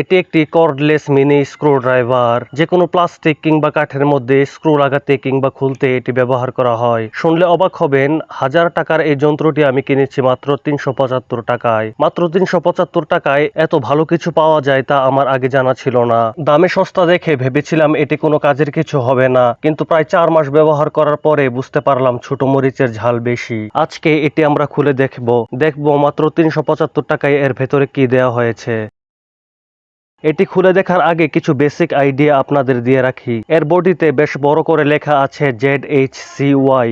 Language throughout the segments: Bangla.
এটি একটি কর্ডলেস মিনি স্ক্রু ড্রাইভার যে কোনো প্লাস্টিক কিংবা কাঠের মধ্যে স্ক্রু লাগাতে কিংবা খুলতে এটি ব্যবহার করা হয়। শুনলে অবাক হবেন, হাজার টাকার এই যন্ত্রটি আমি কিনেছি মাত্র তিনশো পঁচাত্তর টাকায়। মাত্র তিনশো পঁচাত্তর টাকায় এত ভালো কিছু পাওয়া যায় তা আমার আগে জানা ছিল না। দামে সস্তা দেখে ভেবেছিলাম এটি কোনো কাজের কিছু হবে না, কিন্তু প্রায় চার মাস ব্যবহার করার পরে বুঝতে পারলাম ছোট মরিচের ঝাল বেশি। আজকে এটি আমরা খুলে দেখব। দেখব মাত্র তিনশো পঁচাত্তর টাকায় এর ভেতরে কি দেওয়া হয়েছে। এটি খুলে দেখার আগে কিছু বেসিক আইডিয়া আপনাদের দিয়ে রাখি। এর বডিতে বেশ বড় করে লেখা আছে জেড এইচ সি ওয়াই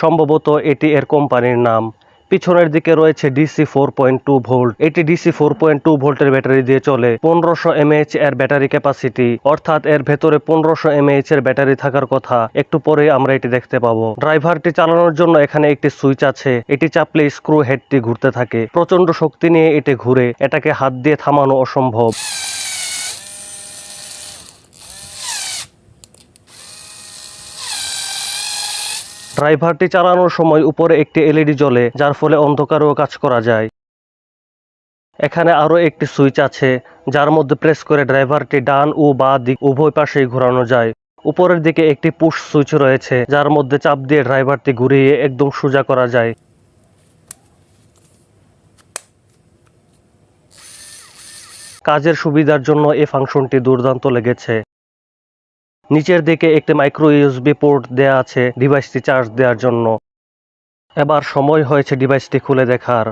সম্ভবত এটি এর কোম্পানির নাম। পিছনের দিকে রয়েছে DC four point two volt এটি ডিসি ফোর পয়েন্ট টু ভোল্টের ব্যাটারি দিয়ে চলে। পনেরোশো এমএইচ এর ব্যাটারি ক্যাপাসিটি অর্থাৎ এর ভেতরে পনেরোশো এমএইচ এর ব্যাটারি থাকার কথা। একটু পরে আমরা এটি দেখতে পাবো। ড্রাইভারটি চালানোর জন্য এখানে একটি সুইচ আছে। এটি চাপলে স্ক্রু হেডটি ঘুরতে থাকে। প্রচণ্ড শক্তি নিয়ে এটি ঘুরে। এটাকে হাত দিয়ে থামানো অসম্ভব। ড্রাইভারটি চালানোর সময় উপরে একটি এলইডি জ্বলে, যার ফলে অন্ধকারেও কাজ করা যায়। এখানে আরও একটি সুইচ আছে, যার মধ্যে প্রেস করে ড্রাইভারটি ডান ও বা দিক উভয় পাশেই ঘোরানো যায়। উপরের দিকে একটি পুশ সুইচ রয়েছে, যার মধ্যে চাপ দিয়ে ড্রাইভারটি ঘুরিয়ে একদম সোজা করা যায়। কাজের সুবিধার জন্য এই ফাংশনটি দুর্দান্ত লেগেছে। নিচের দিকে একটি মাইক্রো ইউএসবি পোর্ট দেয়া আছে ডিভাইসটি চার্জ দেওয়ার জন্য। এবার সময় হয়েছে ডিভাইসটি খুলে দেখার।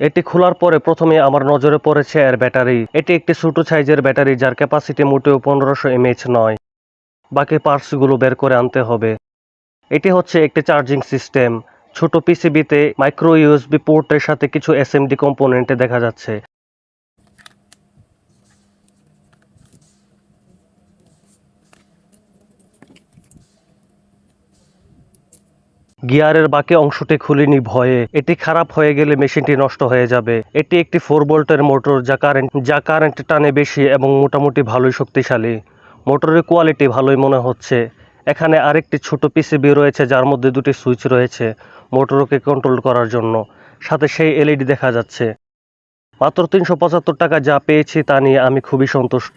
এটি খোলার পরে প্রথমে আমার নজরে পড়েছে এর ব্যাটারি। এটি একটি ছোট সাইজের ব্যাটারি যার ক্যাপাসিটি মোটেও পনেরোশো এমএইচ নয়। বাকি পার্টসগুলো বের করে আনতে হবে। এটি হচ্ছে একটি চার্জিং সিস্টেম। ছোট পিসিবিতে মাইক্রো ইউএসবি পোর্টের সাথে কিছু এসএমডি কম্পোনেন্টে দেখা যাচ্ছে। গিয়ারের বাকি অংশটি খুলিনি ভয়ে। এটি খারাপ হয়ে গেলে মেশিনটি নষ্ট হয়ে যাবে। এটি একটি ফোর ভোল্টের মোটর যা কারেন্ট যা কারেন্ট টানে বেশি এবং মোটামুটি ভালোই শক্তিশালী। মোটরের কোয়ালিটি ভালোই মনে হচ্ছে। এখানে আরেকটি ছোট পিসিবি রয়েছে, যার মধ্যে দুটি সুইচ রয়েছে মোটরকে কন্ট্রোল করার জন্য। সাথে সেই এলইডি দেখা যাচ্ছে। মাত্র তিনশো পঁচাত্তর টাকা যা পেয়েছি তা নিয়ে আমি খুবই সন্তুষ্ট।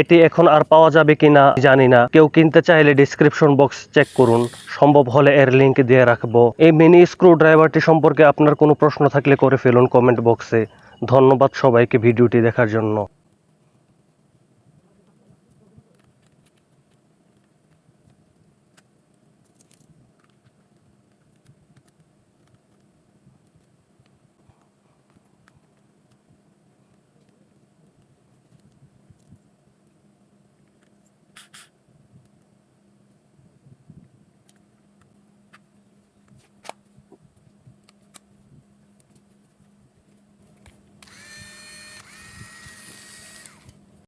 এটি এখন আর পাওয়া যাবে কিনা জানি না। কেউ কিনতে চাইলে ডিসক্রিপশন বক্স চেক করুন। সম্ভব হলে এর লিঙ্ক দিয়ে রাখব। এই মিনি স্ক্রু ড্রাইভারটি সম্পর্কে আপনার কোনো প্রশ্ন থাকলে করে ফেলুন কমেন্ট বক্সে ধন্যবাদ সবাইকে ভিডিওটি দেখার জন্য।